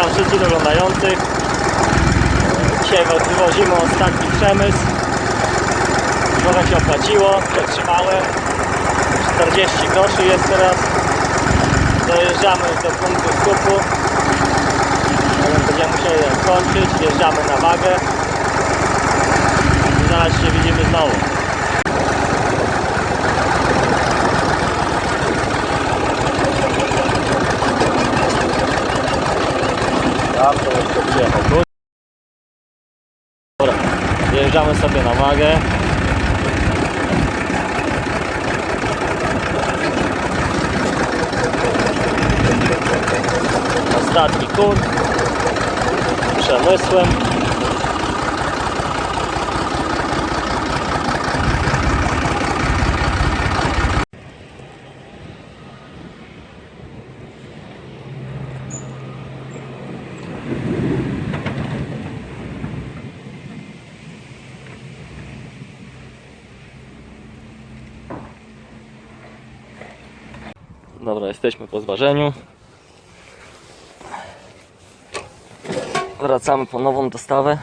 Witam wszystkich oglądających. Dzisiaj wywozimy ostatni przemysł. Trochę się opłaciło, przetrzymałem. 40 groszy jest teraz. Dojeżdżamy do punktu skupu. Będziemy musieli kończyć. Wjeżdżamy na wagę. I zaraz się widzimy znowu. Tu. Dobra, wjeżdżamy sobie na wagę. Ostatni kurt. Przemysłem. Dobra, jesteśmy po zważeniu. Wracamy po nową dostawę.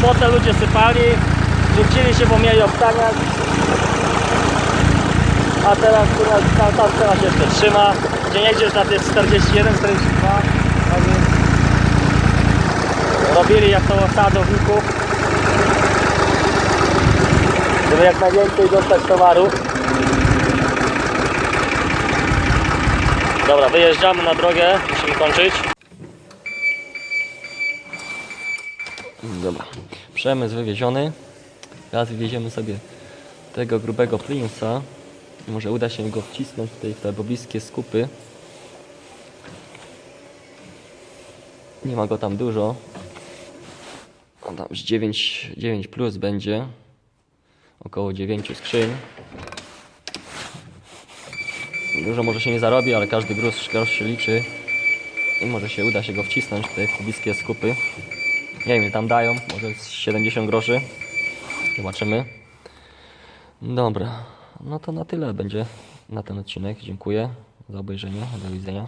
Sobotę ludzie sypali, rzucili się, bo mieli obtaniać. A teraz tam, tam teraz się jeszcze trzyma. Gdzie nie idziesz na te 41, 42. A więc robili jak to sadowników. Żeby jak najwięcej dostać towaru. Dobra, wyjeżdżamy na drogę, musimy kończyć. Dobra, przemysł wywieziony. Teraz wywieziemy sobie tego grubego Plinsa. Może uda się go wcisnąć tutaj w te pobliskie skupy. Nie ma go tam dużo. On tam z 9, 9 plus będzie. Około 9 skrzyń. Dużo może się nie zarobi, ale każdy grosz się liczy. I może się uda się go wcisnąć tutaj w pobliskie skupy. Nie wiem, tam dają, może z 70 groszy. Zobaczymy. Dobra, no to na tyle będzie na ten odcinek. Dziękuję za obejrzenie. Do widzenia.